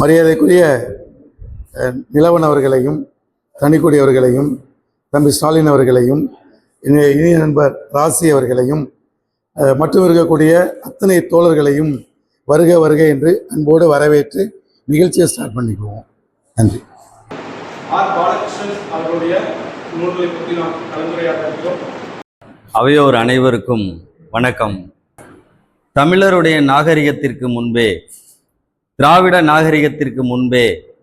மரியாதைக்குரிய நிலவன் அவர்களையும் தனிக்குடி அவர்களையும் தம்பி ஸ்டாலின் அவர்களையும் இனிய நண்பர் ராசி அவர்களையும் மற்றும் இருக்கக்கூடிய அத்தனை தோழர்களையும் வருக வருக என்று அன்போடு வரவேற்று நிகழ்ச்சியை ஸ்டார்ட் பண்ணிக்குவோம். நன்றி. ஆர் பாலகிருஷ்ணன் நூல்களை பற்றி நாம் அவையோர் அனைவருக்கும் வணக்கம். தமிழருடைய நாகரிகத்திற்கு முன்பே திராவிட நாகரிகத்திற்கு முன்பே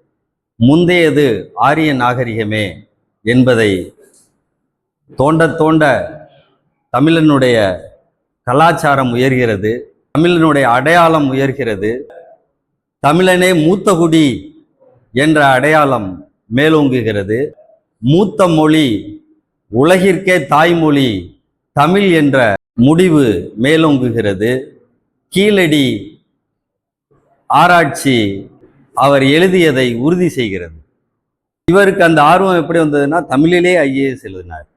முந்தையது ஆரிய நாகரிகமே என்பதை தோண்ட தோண்ட தமிழனுடைய கலாச்சாரம் உயர்கிறது தமிழனுடைய அடையாளம் உயர்கிறது. தமிழனே மூத்த குடி என்ற அடையாளம் மேலோங்குகிறது. மூத்த மொழி உலகிற்கே தாய்மொழி தமிழ் என்ற முடிவு மேலோங்குகிறது. கீழடி ஆராய்ச்சி அவர் எழுதியதை உறுதி செய்கிறது. இவருக்கு அந்த ஆர்வம் எப்படி வந்ததுன்னா தமிழிலே ஐஏஎஸ் எழுதினார்.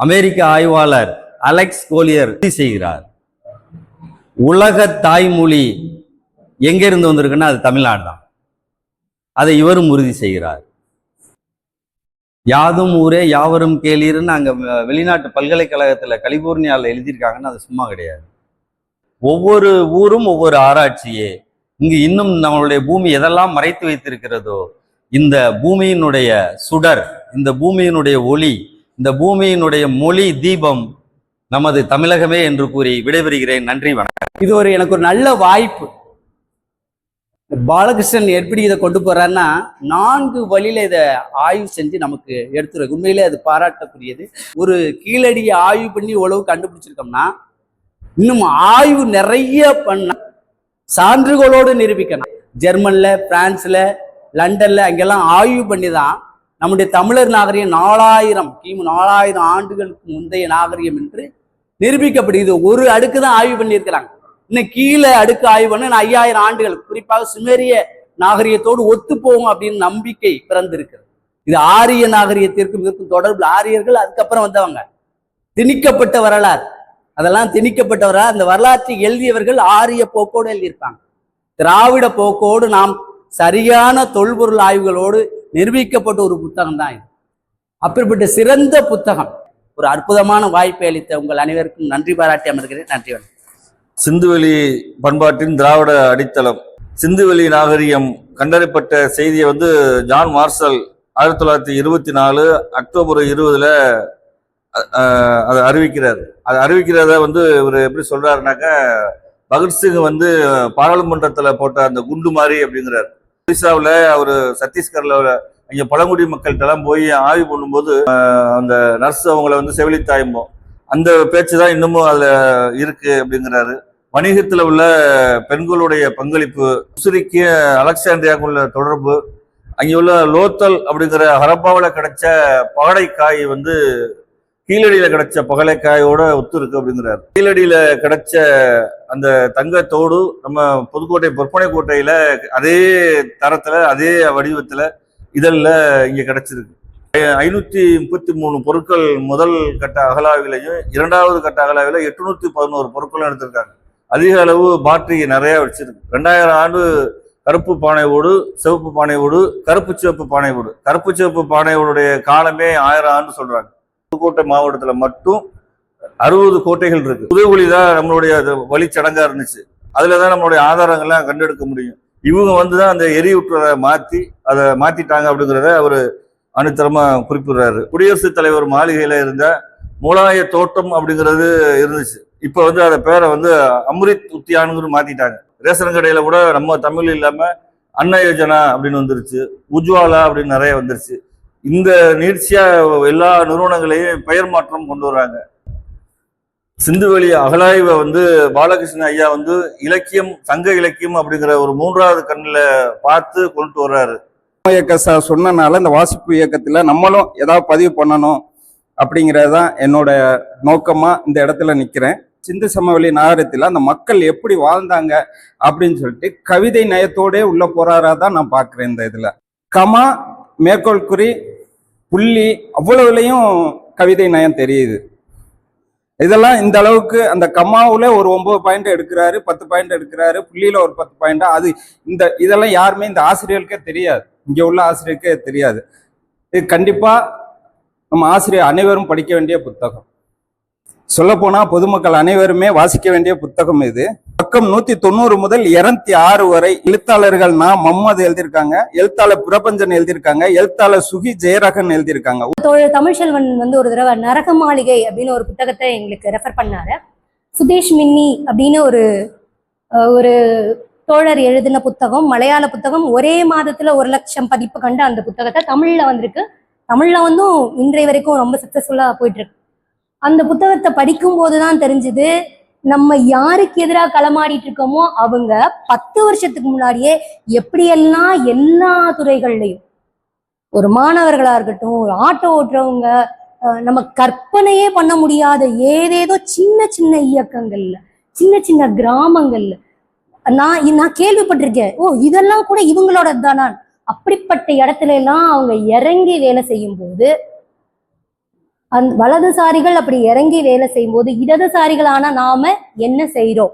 அமெரிக்க ஆய்வாளர் அலெக்ஸ் கோலியர் உறுதி செய்கிறார். உலக தாய்மொழி எங்கிருந்து வந்திருக்குன்னா அது தமிழ்நாடு தான் அதை இவரும் உறுதி செய்கிறார். யாதும் ஊரே யாவரும் கேளீர்னு அங்கே வெளிநாட்டு பல்கலைக்கழகத்தில் கலிபோர்னியாவில் எழுதியிருக்காங்கன்னு அது சும்மா கிடையாது. ஒவ்வொரு ஊரும் ஒவ்வொரு ஆராய்ச்சியே. இங்கு இன்னும் நம்மளுடைய பூமி எதெல்லாம் மறைத்து வைத்திருக்கிறதோ இந்த பூமியினுடைய சுடர் இந்த பூமியினுடைய ஒளி இந்த பூமியினுடைய மொழி தீபம் நமது தமிழகமே என்று கூறி விடைபெறுகிறேன். நன்றி வணக்கம். இது ஒரு எனக்கு ஒரு நல்ல வாய்ப்பு. பாலகிருஷ்ணன் எப்படி இதை கொண்டு போறாருன்னா நான்கு வழியில இதை ஆய்வு செஞ்சு நமக்கு எடுத்துரு உண்மையிலே அது பாராட்டக்கூடியது. ஒரு கீழடியை ஆய்வு பண்ணி உழவு கண்டுபிடிச்சிருக்கோம்னா இன்னும் ஆய்வு நிறைய பண்ண சான்றுகளோடு நிரூபிக்கணும். ஜெர்மன்ல பிரான்ஸ்ல லண்டன்ல அங்கெல்லாம் ஆய்வு பண்ணி தான் நம்முடைய தமிழர் நாகரிகம் நாலாயிரம் கிமு நாலாயிரம் ஆண்டுகளுக்கு முந்தைய நாகரிகம் என்று நிரூபிக்கப்படுகிறது. ஒரு அடுக்கு தான் ஆய்வு பண்ணியிருக்கிறாங்க. இன்னும் கீழே அடுக்கு ஆய்வு பண்ண ஐயாயிரம் ஆண்டுகள் குறிப்பாக சுமேரிய நாகரிகத்தோடு ஒத்து போகும் அப்படின்னு நம்பிக்கை பிறந்திருக்கிறது. இது ஆரிய நாகரிகத்திற்கும் இருக்கும் தொடர்பு ஆரியர்கள் அதுக்கப்புறம் வந்தவங்க. திணிக்கப்பட்ட வரலாறு. அதெல்லாம் திணிக்கப்பட்டவரா? அந்த வரலாற்றை எழுதியவர்கள் ஆரிய போக்கோடு எழுதியிருப்பாங்க. திராவிட போக்கோடு நாம் சரியான தொல்பொருள் ஆய்வுகளோடு நிரூபிக்கப்பட்ட ஒரு புத்தகம் தான் இது. அப்படிப்பட்ட சிறந்த புத்தகம். ஒரு அற்புதமான வாய்ப்பை அளித்த உங்கள் அனைவருக்கும் நன்றி பாராட்டி அமர்கிறேன். நன்றி வணக்கம். சிந்துவெளி பண்பாட்டின் திராவிட அடித்தளம். சிந்துவெளி நாகரிகம் கண்டறியப்பட்ட செய்தியை வந்து ஜான் மார்சல் ஆயிரத்தி தொள்ளாயிரத்தி இருபத்தி நாலு அக்டோபர் இருபதுல அதை அறிவிக்கிறார். அதை அறிவிக்கிறத வந்து இவர் எப்படி சொல்கிறாருனாக்கா பகத்சிங் வந்து பாராளுமன்றத்தில் போட்ட அந்த குண்டு மாதிரி அப்படிங்கிறார். ஒரிசாவில் அவர் சத்தீஸ்கரில் அங்கே பழங்குடி மக்கள்கிட்டலாம் போய் ஆய்வு பண்ணும்போது அந்த நர்ஸ் அவங்கள வந்து செவிலித்தாயும்போம் அந்த பேச்சு தான் இன்னமும் அதில் இருக்கு அப்படிங்கிறாரு. வணிகத்தில் உள்ள பெண்களுடைய பங்களிப்பு உசுரிக்கு அலெக்சாண்டியாவுக்கு உள்ள தொடர்பு அங்கே உள்ள லோத்தல் அப்படிங்கிற ஹரப்பாவில் கிடைச்ச பாடைக்காய் வந்து கீழடியில கிடைச்ச பகலைக்காயோட ஒத்து இருக்கு அப்படிங்கிறார். கீழடியில கிடைச்ச அந்த தங்கத்தோடு நம்ம புதுக்கோட்டை பொற்பனை கோட்டையில அதே தரத்துல அதே வடிவத்துல இதழில் இங்க கிடைச்சிருக்கு. ஐநூத்தி முப்பத்தி மூணு பொருட்கள் முதல் கட்ட அகலாவிலையும் இரண்டாவது கட்ட அகலாவில எட்நூத்தி பதினோரு பொருட்களும் எடுத்திருக்காங்க. அதிக அளவு பாட்டிகை நிறைய வச்சிருக்கு. ரெண்டாயிரம் ஆண்டு கருப்பு பானை ஓடு சிவப்பு பானை ஓடு கருப்பு சிவப்பு பானை ஓடு கருப்பு சிவப்பு பானையோடைய காலமே ஆயிரம் ஆண்டு சொல்றாங்க. புதுக்கோட்டை மாவட்டத்தில் மட்டும் அறுபது கோட்டைகள் இருக்கு. புதுவழி தான் நம்மளுடைய அது வழிச்சடங்கா இருந்துச்சு. அதில் தான் நம்மளுடைய ஆதாரங்கள்லாம் கண்டெடுக்க முடியும். இவங்க வந்து தான் அந்த எரியூற்றலை மாற்றி அதை மாற்றிட்டாங்க அப்படிங்கிறத அவர் அனுத்தரமாக குறிப்பிடுறாரு. குடியரசுத் தலைவர் மாளிகையில் இருந்த மூலாய தோட்டம் அப்படிங்கிறது இருந்துச்சு. இப்போ வந்து அதை பேரை வந்து அம்ரித் உத்தியானுங்கிற மாற்றிட்டாங்க ரேஷன் கடையில் கூட நம்ம தமிழ் இல்லாமல் அன்ன யோஜனா அப்படின்னு வந்துருச்சு. உஜ்வாலா அப்படின்னு நிறைய வந்துருச்சு. இந்த நீட்சியா எல்லா நிறுவனங்களையும் பெயர் மாற்றம் கொண்டு வர்றாங்க சிந்துவெளி அகலாய்வை வந்து பாலகிருஷ்ண ஐயா வந்து இலக்கியம் சங்க இலக்கியம் அப்படிங்கிற ஒரு மூன்றாவது கண்ணில் பார்த்து கொண்டு வர்றாரு. இயக்க சார் சொன்னனால இந்த வாசிப்பு இயக்கத்தில் நம்மளும் ஏதாவது பதிவு பண்ணணும் அப்படிங்கிறது தான் என்னோட நோக்கமாக இந்த இடத்துல நிற்கிறேன் சிந்து சமவெளி நகரத்தில் அந்த மக்கள் எப்படி வாழ்ந்தாங்க அப்படின்னு சொல்லிட்டு கவிதை நயத்தோடே உள்ள போறாரா தான் நான் பார்க்குறேன் இந்த இதில். கமா மேற்கோள் குறி புள்ளி அவ்வளவுலையும் கவிதை நயம் தெரியுது. இதெல்லாம் இந்த அளவுக்கு அந்த கம்மாவில் ஒரு ஒன்பது பாயிண்ட் எடுக்கிறாரு பத்து பாயிண்ட் எடுக்கிறாரு புள்ளியில் ஒரு பத்து பாயிண்ட். அது இந்த இதெல்லாம் யாருமே இந்த ஆசிரியர்களுக்கே தெரியாது. இங்கே உள்ள ஆசிரியருக்கே தெரியாது. இது கண்டிப்பாக நம்ம ஆசிரியர் அனைவரும் படிக்க வேண்டிய புத்தகம். சொல்லப்போனால் பொதுமக்கள் அனைவருமே வாசிக்க வேண்டிய புத்தகம் இது. பக்கம் நூத்தி தொண்ணூறு முதல் இருநூத்தி ஆறு வரை எழுத்தாளர்கள் நான் மம்மது எழுதியிருக்காங்க. எழுத்தாளர் பிரபஞ்சன் எழுதியிருக்காங்க. எழுத்தாளர் சுகி ஜெயரகன் எழுதியிருக்காங்க. தோழர் தமிழ்செல்வன் வந்து ஒரு தடவை நரக மாளிகை அப்படின்னு ஒரு புத்தகத்தை எங்களுக்கு ரெஃபர் பண்ணாரு. சுதேஷ் மின்னி அப்படின்னு ஒரு ஒரு தோழர் எழுதின புத்தகம் மலையாள புத்தகம். ஒரே மாதத்துல ஒரு லட்சம் பதிப்பு கண்ட அந்த புத்தகத்தை தமிழ்ல வந்திருக்கு. தமிழ்ல வந்தும் இன்றைய வரைக்கும் ரொம்ப சக்சஸ்ஃபுல்லா போயிட்டு இருக்கு. அந்த புத்தகத்தை படிக்கும் போதுதான் தெரிஞ்சது நம்ம யாருக்கு எதிராக களமாடிட்டு இருக்கோமோ அவங்க பத்து வருஷத்துக்கு முன்னாடியே எப்படியெல்லாம் எல்லா துறைகள்லையும் ஒரு மாணவர்களா இருக்கட்டும் ஒரு ஆட்டோ ஓட்டுறவங்க நம்ம கற்பனையே பண்ண முடியாத ஏதேதோ சின்ன சின்ன இயக்கங்கள்ல சின்ன சின்ன கிராமங்கள்ல. நான் நான் கேள்விப்பட்டிருக்கேன். ஓ இதெல்லாம் கூட இவங்களோட தானா அப்படிப்பட்ட இடத்துல எல்லாம் அவங்க இறங்கி வேலை செய்யும் போது அந் வலதுசாரிகள் அப்படி இறங்கி வேலை செய்யும் போது இடதுசாரிகளான நாம என்ன செய்யறோம்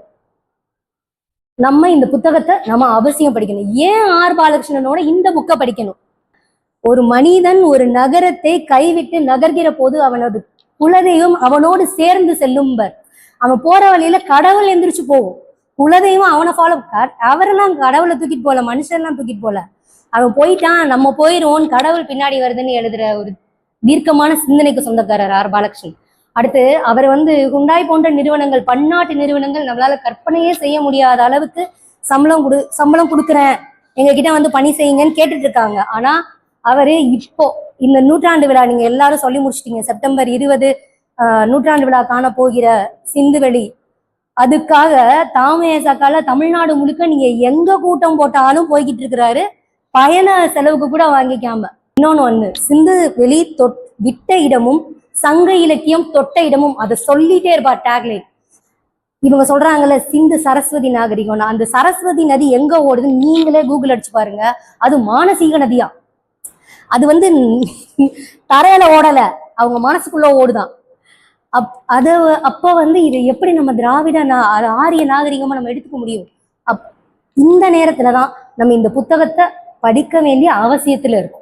நம்ம இந்த புத்தகத்தை நம்ம அவசியம் படிக்கணும். ஏன் ஆர் பாலகிருஷ்ணனோட இந்த புக்கை படிக்கணும்? ஒரு மனிதன் ஒரு நகரத்தை கைவிட்டு நகர்கிற போது அவனது குலதெய்வம் அவனோடு சேர்ந்து செல்லும்பர். அவன் போற வழியில கடவுள் எந்திரிச்சு போகும். குலதெய்வம் அவனை ஃபாலோ அவரெல்லாம் கடவுளை தூக்கிட்டு போல மனுஷன்லாம் தூக்கிட்டு போல அவன் போயிட்டான் நம்ம போயிடுவோம் கடவுள் பின்னாடி வருதுன்னு எழுதுற ஒரு தீர்க்கமான சிந்தனைக்கு சொந்தக்காரர் ஆர் பாலகிருஷ்ணன். அடுத்து அவர் வந்து ஹுண்டாய் போன்ற நிறுவனங்கள் பன்னாட்டு நிறுவனங்கள் நம்மளால கற்பனையே செய்ய முடியாத அளவுக்கு சம்பளம் கொடு சம்பளம் கொடுக்குறேன். எங்ககிட்ட வந்து பணி செய்யுங்கன்னு கேட்டுட்டு இருக்காங்க. ஆனா அவரு இப்போ இந்த நூற்றாண்டு விழா நீங்க எல்லாரும் சொல்லி முடிச்சிட்டீங்க. செப்டம்பர் இருபது நூற்றாண்டு விழா காண போகிற சிந்துவெளி. அதுக்காக தாமேசாக்கால தமிழ்நாடு முழுக்க நீங்க எங்க கூட்டம் போட்டாலும் போய்கிட்டு இருக்கிறாரு. பயண செலவுக்கு கூட வாங்கிக்காம. இன்னொன்று ஒன்று சிந்து வெளி தொட் விட்ட இடமும் சங்க இலக்கியம் தொட்ட இடமும் அதை சொல்லிட்டே இருப்பா டேக்லைன் இவங்க சொல்றாங்கல்ல சிந்து சரஸ்வதி நாகரிகம்னா. அந்த சரஸ்வதி நதி எங்க ஓடுதுன்னு நீங்களே கூகுள் அடிச்சு பாருங்க. அது மானசீக நதியா? அது வந்து தரையில ஓடல. அவங்க மனசுக்குள்ள ஓடுதான். அப் அது அப்போ வந்து இது எப்படி நம்ம திராவிட நா- ஆரிய நாகரிகமா நம்ம எடுத்துக்க முடியும்? அப் இந்த நேரத்துல தான் நம்ம இந்த புத்தகத்தை படிக்க வேண்டிய அவசியத்துல இருக்கும்.